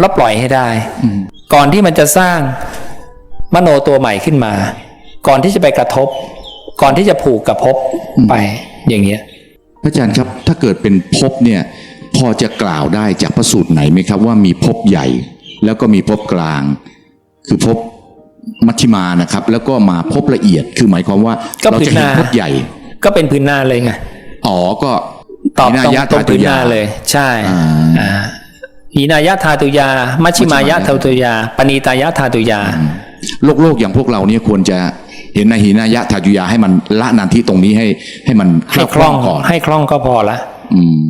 แล้วปล่อยให้ได้ ก่อนที่มันจะสร้างมโนตัวใหม่ขึ้นมา ก่อนที่จะไปกระทบ ก่อนที่จะผูกกับภพไปอย่างเงี้ยพระอาจารย์ครับถ้าเกิดเป็นภพเนี่ยพอจะกล่าวได้จากพระสูตรไหนไหมครับ ว่ามีภพใหญ่ แล้วก็มีภพกลาง คือภพมัชฌิมานะครับ แล้วก็มาภพละเอียดคือหมายความว่าก็เราจะเห็นพิจารณาภพใหญ่ ก็เป็นพื้นหน้าเลยไงอ๋อก็ตอบหิตรงยะตรงทาพื้นหยาน้าเลย ใช่อ่าอ่า หีนายะธาตุยา มัชชิมายะธาตุยา ปณีตายะธาตุยา โลกโลกอย่างพวกเราเนี่ยควรจะเห็นในหินายะทายุยาให้มันละนันที่ตรงนี้ให้ให้มันให้คล่องก่อนให้คล่องก็พอละอืม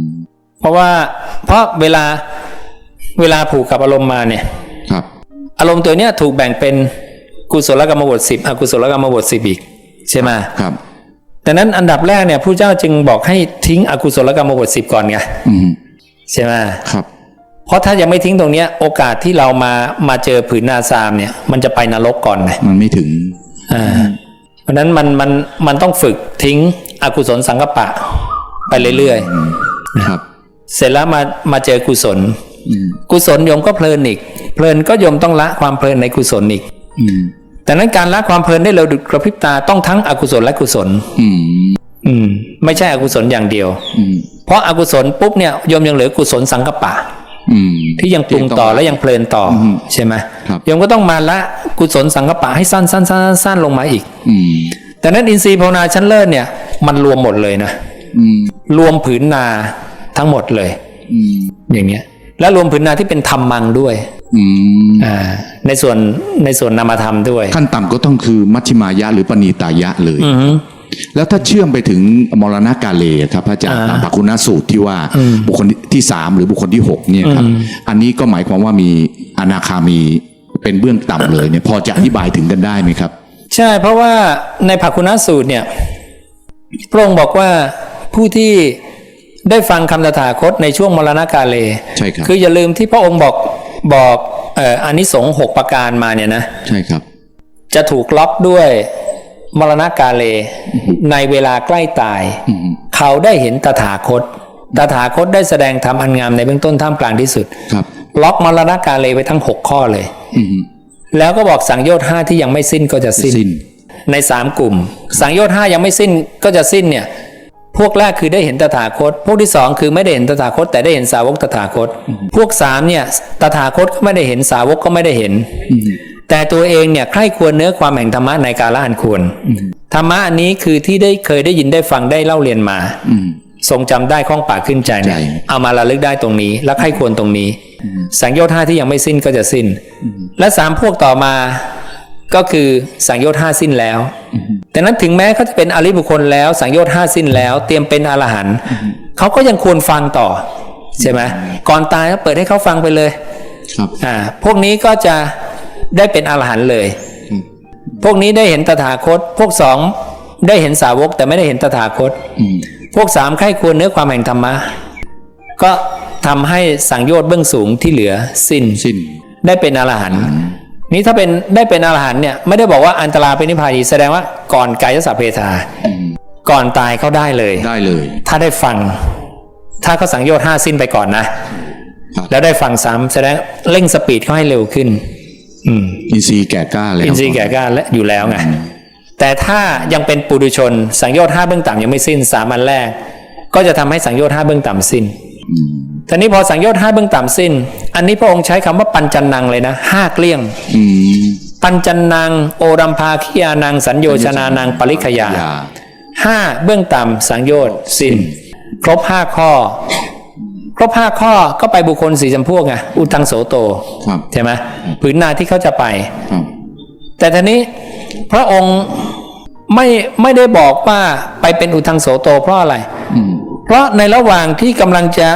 เพราะว่าเพราะเวลาเวลาผูกกับอารมณ์มาเนี่ย ครับ อารมณ์ตัวเนี้ยถูกแบ่งเป็นกุศลกรรมบทสิบอกุศลกรรมบทสิบอีกใช่ไหมครับดังนั้นอันดับแรกเนี่ยผู้เจ้าจึงบอกให้ทิ้งอกุศลกรรมบทสิบก่อนไงอืมใช่ไหมครับ เพราะถ้ายังไม่ทิ้งตรงเนี้ย โอกาสที่เรามามาเจอผืนนาซามเนี่ย มันจะไปนรกก่อนไงมันไม่ถึงอ่าเพราะฉะนั้นมันมันมันต้องฝึกทิ้งอกุศลสังกปะ ไปเรื่อยครับๆเสร็จแล้วมามาเจอกุศลอืมกุศลโยมก็เพลินอีก เพลินก็โยมต้องละความเพลินในกุศลอีกอืมแต่นั้นการละความเพลินได้เร็วดุดกระพริบตาต้องทั้งอกุศลและกุศล อืมอืมไม่ใช่อกุศลอย่างเดียวอืมเพราะอากุศลปุ๊บเนี่ยโยมยังเหลือกุศลสังกปะอืม ที่ยังปรุงต่อและยังเพลินต่ออมใช่ไหมครับโยมก็ต้องมาละกุศลสังกปะให้สั้นสั้นสั้นสั้นสั้นลงมาอีกอืมแต่นั้นอินทรีย์ภาวนาชั้นเลิศเนี่ย มันรวมหมดเลยนะอืมรวมผืนนาทั้งหมดเลยอืมอย่างเงี้ย และรวมผืนนาที่เป็นธรรมังด้วยอืมอ่า ในส่วนในส่วนนามธรรมด้วย ขั้นต่ำก็ต้องคือมัชฌิมายะหรือปณีตายะเลยอือฮึ แล้วถ้าเชื่อมไปถึงมรณกาเลครับพระอาจารย์อ่าตามภาคุณสูตรที่ว่าอืมบุคคลที่สามหรือบุคคลที่หกเนี่ยครับอืมอันนี้ก็หมายความว่ามีอนาคามีเป็นเบื้องต่ำเลยเนี่ยพอจะอธิบายถึงกันได้ไหมครับ ใช่เพราะว่าในภาคุณสูตรเนี่ยพระองค์บอกว่าผู้ที่ได้ฟังคำตถาคตในช่วงมรณกาเลใช่ครับคืออย่าลืมที่พระองค์บอกบอกเอ่ออานิสงส์หกประการมาเนี่ยนะ ใช่ครับ จะถูกล็อกด้วย มรณกาเล ในเวลาใกล้ตายอืมเขาได้เห็นตถาคต ตถาคตได้แสดงธรรมอันงามในเบื้องต้นท่ามกลางที่สุดครับล็อกมรณกาเลไว้ทั้งหกข้อเลยอืมแล้วก็บอกสังโยชน์ห้าที่ยังไม่สิ้นก็จะสิ้นสิ้น ในสามกลุ่ม สังโยชน์ห้ายังไม่สิ้นก็จะสิ้นเนี่ย พวกแรกคือได้เห็นตถาคต พวกที่สองคือไม่ได้เห็นตถาคต แต่ได้เห็นสาวกตถาคต พวกสามเนี่ยตถาคตก็ไม่ได้เห็นสาวกก็ไม่ได้เห็นอืม แต่ตัวเองเนี่ยใคร่ควรเนื้อความแห่งธรรมะในกาลอันควรธรรมะอันนี้คือที่ได้เคยได้ยินได้ฟังได้เล่าเรียนมาอืมทรงจำได้คล่องปากขึ้นใจเนี่ยใจเอามาระลึกได้ตรงนี้ และใคร่ควรตรงนี้ สังโยชน์ห้าที่ยังไม่สิ้นก็จะสิ้น และสามพวกต่อมาก็คือสังโยชน์ห้าสิ้นแล้วแต่นั้นถึงแม้เขาจะเป็นอริบุคคลแล้ว สังโยชน์ห้าสิ้นแล้ว เตรียมเป็นอรหันต์เขาก็ยังควรฟังต่อใช่ไหมก่อนตายก็เปิดให้เขาฟังไปเลย ครับอ่าพวกนี้ก็จะ ได้เป็นอรหันต์เลยครับพวกนี้ได้เห็นตถาคต พวกสองได้เห็นสาวกแต่ไม่ได้เห็นตถาคตอืมพวกสามใคร่ควรเนื้อความแห่งธรรมะ ก็ทำให้สังโยชน์เบื้องสูงที่เหลือสิ้นสิ้น ได้เป็นอรหันต์นี้ถ้าเป็นได้เป็นอรหันต์เนี่ยไม่ได้บอกว่าอันตรายเป็นนิพพานีแสดงว่าก่อนกายสัพเพทาอืมก่อนตายเขาได้เลยได้เลย ถ้าได้ฟัง ถ้าเขาสังโยชน์ห้าสิ้นไปก่อนนะครับแล้วได้ฟังซ้ำแสดงเร่งสปีดเขาให้เร็วขึ้น อืมอินทรีย์แก่กล้าแล้วอินทรีย์แก่กล้าและอยู่แล้วไงแต่ถ้ายังเป็นปุถุชน สังโยชน์ห้าเบื้องต่ำยังไม่สิ้นสามอันแรก ก็จะทำให้สังโยชน์ห้าเบื้องต่ำสิ้นอืมทีนี้พอสังโยชน์ห้าเบื้องต่ำสิ้น อันนี้พระองค์ใช้คำว่าปัญจันนังเลยนะห้าเกลี้ยงอืมปัญจันนัง โอรัมภาคิยานัง สัญโยชนานังปริขยาอย่าห้าเบื้องต่ำสังโยชน์สิ้น ครบห้าข้อ ครบห้าข้อก็ไปบุคคลสี่จำพวกไงอุทังโสโตครับใช่ไหมผืนนาที่เขาจะไปครับแต่ทีนี้พระองค์ไม่ไม่ได้บอกว่าไปเป็นอุทังโสโตเพราะอะไรอืมเพราะในระหว่างที่กำลังจะ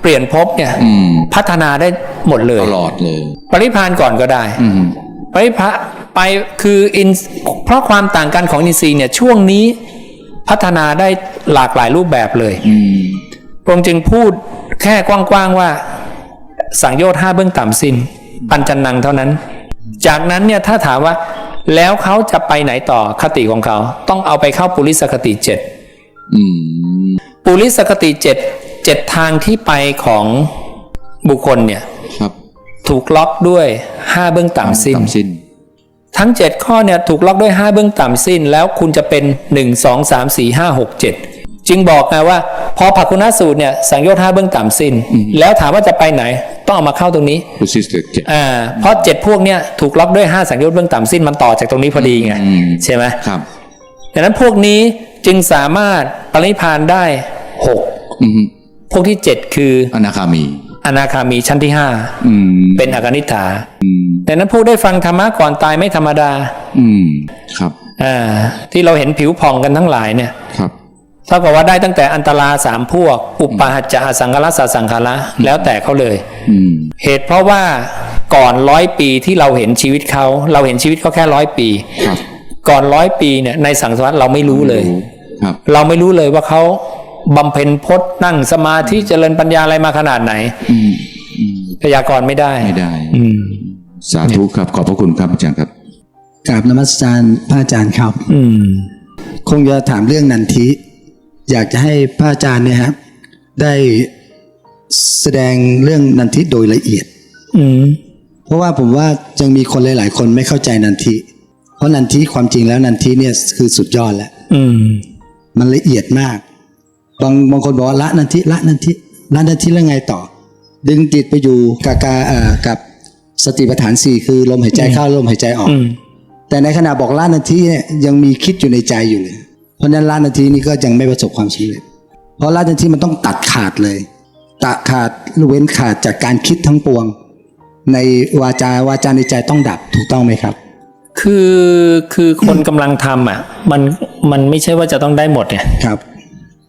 เปลี่ยนภพเนี่ยอืมพัฒนาได้หมดเลยตลอดเลย ปริพานก่อนก็ได้อืมปริพะไปคืออินเพราะความต่างกันของอินทรีย์เนี่ยช่วงนี้พัฒนาได้หลากหลายรูปแบบเลยอืมพระองค์จึงพูด แค่กว้างๆว่า สังโยชน์ห้าเบื้องต่ำสิ้น ปัญจนังเท่านั้น จากนั้นเนี่ยถ้าถามว่า แล้วเขาจะไปไหนต่อคติของเขา ต้องเอาไปเข้าปุริสคติเจ็ดอืมปุริสคติเจ็ดเจ็ดทางที่ไปของบุคคลเนี่ยครับถูกล็อกด้วยห้าเบื้องต่ำสิ้นต่ำสิ้นทั้ง7ข้อเนี่ยถูกล็อกด้วย5เบื้องต่ำสิ้น แล้วคุณจะเป็น1 2 3 4 5 6 7จึ งบอกไงว่า พอผักคุณสูตรเนี่ยสังโยชน์5เบื้องต่ำสิ้น แล้วถามว่าจะไปไหน ต้องเอามาเข้าตรงนี้ persisted เจ็ดอ่าเพราะ7พวกเนี่ยถูกล็อกด้วย5สังโยชน์เบื้องต่ำสิ้นมันต่อจากตรงนี้พอดีไงอืมใช่ไหมครับดังนั้นพวกนี้จึงสามารถปรินิพพานได้อืม6พวกที่7คืออนาคามีอนาคามีชั้นที่อืม5เป็นอากนิฐาอืมดังนั้นผู้ได้ฟังธรรมะก่อนตายไม่ธรรมดา อืมครับ อ่า ที่เราเห็นผิวผ่องกันทั้งหลายเนี่ยครับ เท่ากับว่าได้ตั้งแต่อันตราสามพวก อุปาหัจจะอสังขารสสังขารแล้วแต่เขาเลยอืมเหตุเพราะว่าก่อนร้อยปีที่เราเห็นชีวิตเขาเราเห็นชีวิตเขาแค่ร้อยปีครับก่อนร้อยปีเนี่ยในสังสารวัฏเราไม่รู้เลยครับเราไม่รู้เลยว่าเขาบำเพ็ญพจน์นั่งสมาธิเจริญปัญญาอะไรมาขนาดไหนอืมอืมพยากรณ์ไม่ได้ไม่ได้อืมสาธุครับขอบพระคุณครับอาจารย์ครับกราบนมัสการพระอาจารย์ครับอืมคงจะถามเรื่องนันทิ อยากจะให้พระอาจารย์เนี่ยครับได้แสดงเรื่องนันทิโดยละเอียด อืมเพราะว่าผมว่ายังมีคนหลาย ๆ คนไม่เข้าใจนันทิ เพราะนันทิความจริงแล้วนันทิเนี่ยคือสุดยอดแล้วอืม มันละเอียดมาก บางบางคนบอกว่าละนันทิละนันทิละนันทิแล้วไงต่อ ดึงจิตไปอยู่กับกาเอ่อกับสติปัฏฐานสี่คือลมหายใจเข้าลมหายใจออก อืม แต่ในขณะบอกละนาทีเนี่ยยังมีคิดอยู่ในใจอยู่เลยเพ ราะฉะนั้นละนาทีนี้ก็ยังไม่ประสบความสำเร็จเพราะละนาทีมันต้องตัดขาดเลยตัดขาดเว้นขาดจากการคิดทั้งปวง ในวาจาวาจาในใจต้องดับถูกต้องไหมครับ คือคือคนกำลังทำอะ มันมันไม่ใช่ว่าจะต้องได้หมดไงครับ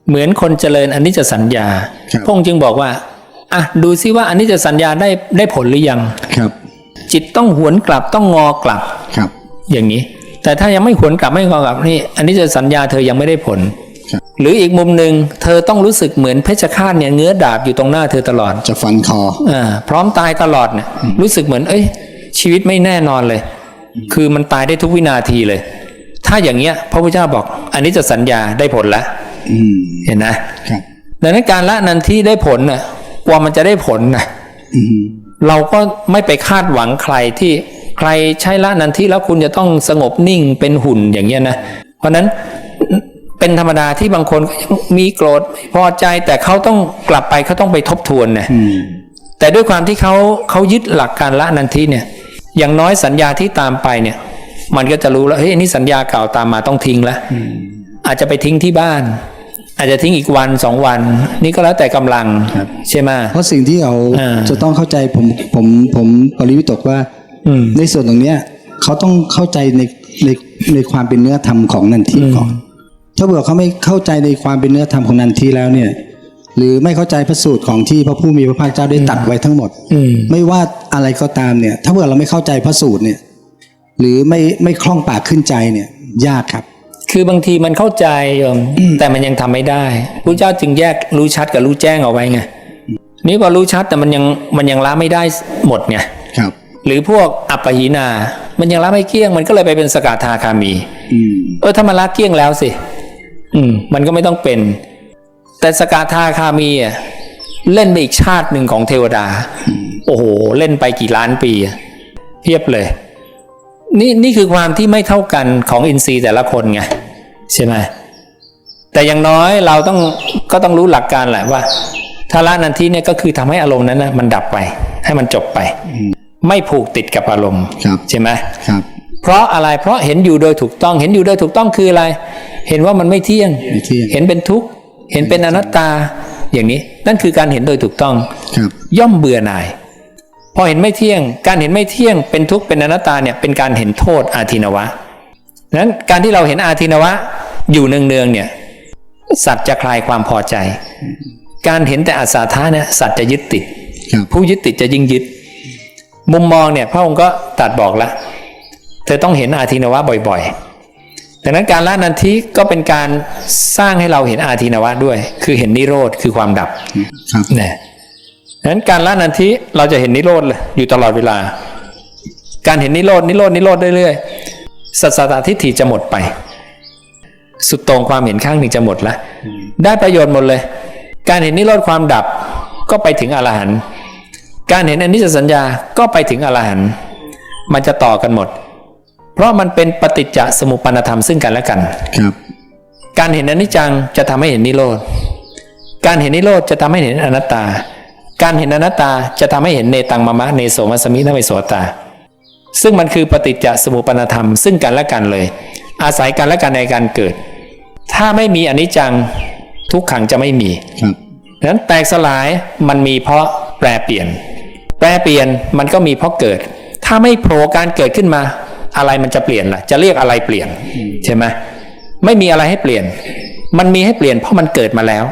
เหมือนคนเจริญอันนี้จะสัญญาครับพระองค์จึงบอกว่าอะดูซิว่าอันนี้จะสัญญาได้ได้ผลหรือยังครับ จิตต้องหวนกลับต้องงอกลับครับ อย่างนี้ แต่ถ้ายังไม่หวนกลับไม่งอกลับนี่อันนี้จะสัญญาเธอยังไม่ได้ผลครับหรืออีกมุมหนึ่งเธอต้องรู้สึกเหมือนเพชฌฆาตเนี่ยเงื้อดาบอยู่ตรงหน้าเธอตลอด จะฟันคออ่าพร้อมตายตลอดเนี่ยรู้สึกเหมือน เอ้ย ชีวิตไม่แน่นอนเลย คือมันตายได้ทุกวินาทีเลย ถ้าอย่างเงี้ย พระพุทธเจ้าบอก อันนี้จะสัญญาได้ผลแล้วอืมเห็นนะครับดังนั้นการละนันที่ได้ผลน่ะกว่ามันจะได้ผลน่ะอืมเราก็ไม่ไปคาดหวังใครที่ใค รใช้ละนันที่แล้วคุณจะต้องสงบนิ่งเป็นหุ่นอย่างเงี้ยนะ เพราะฉะนั้นเป็นธรรมดาที่บางคนก็ยังมีโกรธไม่พอใจแต่เขาต้องกลับไปเขาต้องไปทบทวนนะอืมแต่ด้วยความที่เขาเขายึดหลักการละนันทิเนี่ย อย่างน้อยสัญญาที่ตามไปเนี่ย มันก็จะรู้แล้วเฮ้ยอันนี่สัญญาเก่าตามมาต้องทิ้งแล้วอาจจะไปทิ้งที่บ้าน อาจจะทิ้งอีกวันสองวัน นี่ก็แล้วแต่กำลังครับใช่ไหมเพราะสิ่งที่เราอ่าจะต้องเข้าใจผมผมผมปริวิตกว่าอืม ในส่วนตรงเนี้ยเขาต้องเข้าใจในในในความเป็นเนื้อธรรมของนันทีก่อน ถ้าเผื่อเขาไม่เข้าใจในความเป็นเนื้อธรรมของนันทีแล้วเนี่ย หรือไม่เข้าใจพระสูตรของที่พระผู้มีพระภาคเจ้าได้ตรัดไว้ทั้งหมดอืมไม่ว่าอะไรก็ตามเนี่ย ถ้าเผื่อเราไม่เข้าใจพระสูตรเนี่ย หรือไม่ไม่คล่องปากขึ้นใจเนี่ย ยากครับ คือบางทีมันเข้าใจโยมแต่มันยังทำไม่ได้พระเจ้าจึงแยกรู้ชัดกับรู้แจ้งเอาไว้ไงนี่พอรู้ชัดแต่มันยังมันยังละไม่ได้หมดไงครับ หรือพวกอัปปหินา มันยังละไม่เกลี้ยง มันก็เลยไปเป็นสกทาคามีอืมเออถ้ามันละเกลี้ยงแล้วสิ อืม มันก็ไม่ต้องเป็น แต่สกทาคามีอะเล่นไปอีกชาติหนึ่งของเทวดา โอ้โห เล่นไปกี่ล้านปีอะเพียบเลย นี่นี่คือความที่ไม่เท่ากันของอินทรีย์แต่ละคนไงใช่ไหมแต่อย่างน้อยเราต้องก็ต้องรู้หลักการแหละว่าถ้าละนันทีเนี่ยก็คือทำให้อารมณ์นั้นนะมันดับไป ให้มันจบไป ไม่ผูกติดกับอารมณ์ครับใช่ไหมครับ เพราะอะไรเพราะเห็นอยู่โดยถูกต้องเห็นอยู่โดยถูกต้องคืออะไร เห็นว่ามันไม่เที่ยงไม่เที่ยงเห็นเป็นทุกข์เห็นเป็นอนัตตาอย่างนี้นั่นคือการเห็นโดยถูกต้องครับย่อมเบื่อหน่าย พอเห็นไม่เที่ยง การเห็นไม่เที่ยง เป็นทุกข์เป็นอนัตตาเนี่ยเป็นการเห็นโทษอาทินวะนั้นการที่เราเห็นอาทินวะอยู่เนืองๆเนี่ย สัตว์จะคลายความพอใจ การเห็นแต่อาสาทะเนี่ยสัตว์จะยึดติดครับผู้ยึดติดจะยิ่งยึด มุมมองเนี่ยพระองค์ก็ตรัดบอกแล้วเธอต้องเห็นอาทินวะบ่อยๆดังนั้นการละนันทิก็เป็นการสร้างให้เราเห็นอาทินวะด้วย คือเห็นนิโรธคือความดับครับเนี่ยดังนั้นการละนันทิเราจะเห็นนิโรธเลยอยู่ตลอดเวลา การเห็นนิโรธนิโรธนิโรธเรื่อยๆสัสสตทิฏฐิจะหมดไป สุดโต่งความเห็นข้างหนึ่งจะหมดละได้ประโยชน์หมดเลย การเห็นนิโรธความดับก็ไปถึงอรหันต์ การเห็นอนิจจสัญญาก็ไปถึงอรหันต์มันจะต่อกันหมด เพราะมันเป็นปฏิจจสมุปปนธรรมซึ่งกันและกันครับการเห็นอนิจจังจะทำให้เห็นนิโรธ การเห็นนิโรธจะทำให้เห็นอนัตตา การเห็นอนัตตาจะทำให้เห็นเนตังมะมะเนโสมัสมินเมโสตา ซึ่งมันคือปฏิจจสมุปปนธรรมซึ่งกันและกันเลย อาศัยกันและกันในการเกิด ถ้าไม่มีอนิจจังทุกขังจะไม่มีครับดังนั้นแตกสลายมันมีเพราะแปรเปลี่ยน แปรเปลี่ยนมันก็มีเพราะเกิด ถ้าไม่โผล่การเกิดขึ้นมา อะไรมันจะเปลี่ยนล่ะ จะเรียกอะไรเปลี่ยนใช่ไหมไม่มีอะไรให้เปลี่ยน มันมีให้เปลี่ยนเพราะมันเกิดมาแล้ว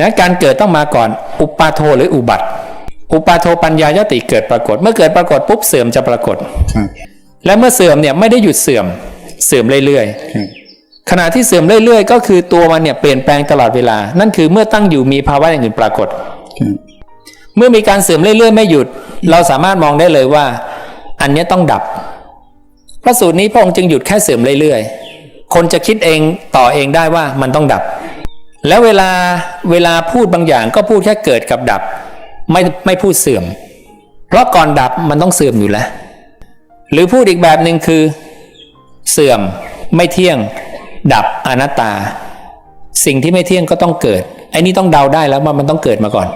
นะการเกิดต้องมาก่อน อุปาโทหรืออุบัติ อุปาโทปัญญายติเกิดปรากฏ เมื่อเกิดปรากฏปุ๊บเสื่อมจะปรากฏและเมื่อเสื่อมเนี่ยไม่ได้หยุดเสื่อมเสื่อมเรื่อยๆขณะที่เสื่อมเรื่อยๆ ก็คือตัวมันเนี่ยเปลี่ยนแปลงตลอดเวลา นั่นคือเมื่อตั้งอยู่มีภาวะอย่างอื่นปรากฏ เมื่อมีการเสื่อมเรื่อยๆไม่หยุด เราสามารถมองได้เลยว่า อันนี้ต้องดับ พระสูตรนี้พระองค์จึงหยุดแค่เสื่อมเรื่อยๆ คนจะคิดเองต่อเองได้ว่ามันต้องดับ แล้วเวลาเวลาพูดบางอย่างก็พูดแค่เกิดกับดับ ไม่ไม่พูดเสื่อม เพราะก่อนดับมันต้องเสื่อมอยู่แล้ว หรือพูดอีกแบบหนึ่งคือ เสื่อมไม่เที่ยง ดับอนัตตา สิ่งที่ไม่เที่ยงก็ต้องเกิดไอ้นี่ต้องเดาได้แล้วว่ามันต้องเกิดมาก่อน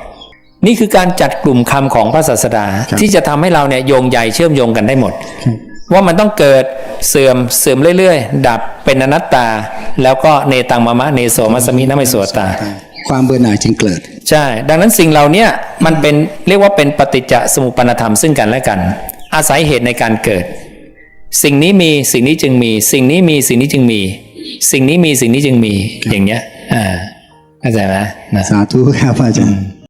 นี่คือการจัดกลุ่มคำของพระศาสดาครับที่จะทำให้เราเนี่ยโยงใยเชื่อมโยงกันได้หมดครับว่ามันต้องเกิดเสื่อมเสื่อมเรื่อยๆ ดับเป็นอนัตตา แล้วก็เนตังมะมะเนโสมัสมินะไม่โสตา ความเบื่อหน่ายจึงเกิด ใช่ ดังนั้นสิ่งเหล่าเนี้ยมันเป็นเรียกว่าเป็นปฏิจจสมุปปนธรรมซึ่งกันและกัน อาศัยเหตุในการเกิด สิ่งนี้มีสิ่งนี้จึงมี สิ่งนี้มีสิ่งนี้จึงมี สิ่งนี้มีสิ่งนี้จึงมีอย่างเงี้ยอ่าเข้าใจไหมนะสาธุครับอาจารย์